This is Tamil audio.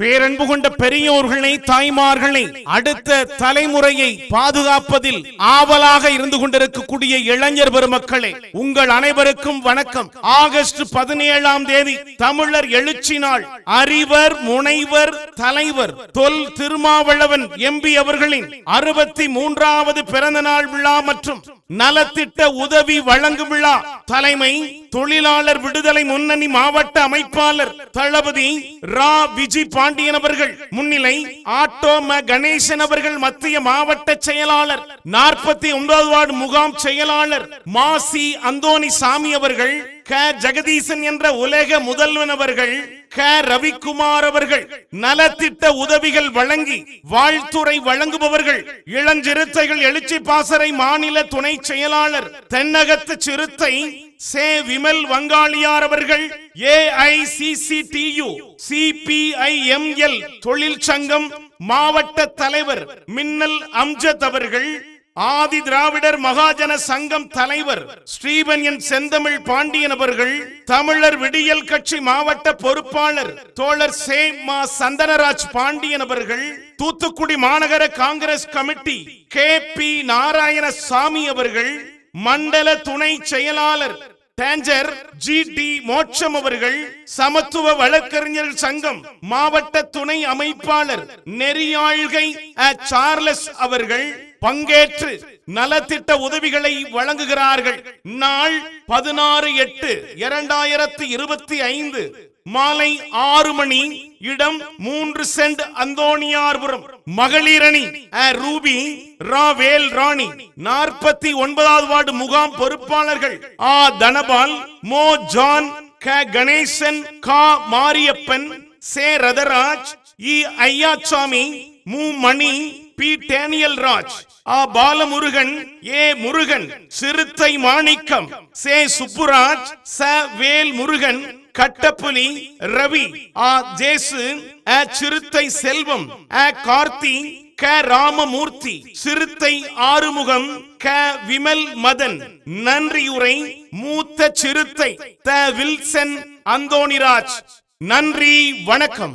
பேரன்பு கொண்ட பெரியோர்களை தாய்மார்களை அடுத்த தலைமுறையை பாதுகாப்பதில் ஆவலாக இருந்து கொண்டிருக்கக்கூடிய இளைஞர் பெருமக்களே உங்கள் அனைவருக்கும் வணக்கம். ஆகஸ்ட் பதினேழாம் தேதி தமிழர் எழுச்சி நாள். அறிவர் முனைவர் தலைவர் தொல் திருமாவளவன் எம்பி அவர்களின் அறுபத்தி மூன்றாவது பிறந்த நாள் விழா மற்றும் நலத்திட்ட உதவி வழங்கும் விழா தலைமை தொழிலாளர் விடுதலை முன்னணி மாவட்ட அமைப்பாளர் தளபதி ரா. விஜி பாண்டியன் அவர்கள் முன்னிலை ஆட்டோ ம. கணேசன் அவர்கள் மத்திய மாவட்ட செயலாளர் நாற்பத்தி ஒன்பது வார்டு முகாம் செயலாளர் மாசி அந்தோணி சாமி அவர்கள் க. ஜெகதீசன் என்ற உலக முதல்வன் அவர்கள் க ரவிக்குமார் அவர்கள் நலத்திட்ட உதவிகள் வழங்கி வாழ்த்துறை வழங்குபவர்கள் இளஞ்சிறுத்தைகள் எழுச்சி பாசறை மாநில துணை செயலாளர் தென்னகத்து சிறுத்தை சே. விமல் வங்காளியார் அவர்கள் ஏஐசிசிடியு சிபிஐஎம்எல் தொழிற்சங்கம் மாவட்ட தலைவர் மின்னல் அம்ஜத் அவர்கள் ஆதி திராவிடர் மகாஜன சங்கம் தலைவர் ஸ்ரீபன் என் செந்தமிழ் பாண்டியன் அவர்கள் தமிழர் விடியல் கட்சி மாவட்ட பொறுப்பாளர் தோழர் சே. மா. சந்தனராஜ் பாண்டியன் அவர்கள் தூத்துக்குடி மாநகர Congress committee K. P. Narayanasamy அவர்கள் மண்டல துணை செயலாளர் டேஞ்சர் ஜி. டி. மோட்சம் அவர்கள் சமத்துவ வழக்கறிஞர் சங்கம் மாவட்ட துணை அமைப்பாளர் நெறியாழ்கை சார்லஸ் அவர்கள் பங்கேற்று நலத்திட்ட உதவிகளை வழங்குகிறார்கள். நாள் பதினாறு எட்டு இரண்டாயிரத்தி இருபத்தி ஐந்து மாலை ஆறு மணி இடம் மூன்று சென்ட் அந்தோணியார்புரம். மகளிரணி ரூபி ரா வேல் ராணி. நாற்பத்தி ஒன்பதாவது வார்டு முகாம் பொறுப்பாளர்கள் ஆ தனபால் மோ ஜான் க கணேசன் கா மாரியப்பன் சே ரதராஜ் இ ஐயாச்சாமி மு மணி பி. டேனியல் ராஜ். ஆ. பாலமுருகன் ஏ. முருகன் சிறுத்தை மாணிக்கம் சே. சுப்புராஜ் ச. வேல் முருகன் கட்டப்புலி ரவி ஆ. ஜேசு அ சிறுத்தை செல்வம் அ கார்த்தி க. ராமமூர்த்தி சிறுத்தை ஆறுமுகம் க. விமல் மதன் நன்றியுரை மூத்த சிறுத்தை த. வில்சன் அந்தோணிராஜ். நன்றி வணக்கம்.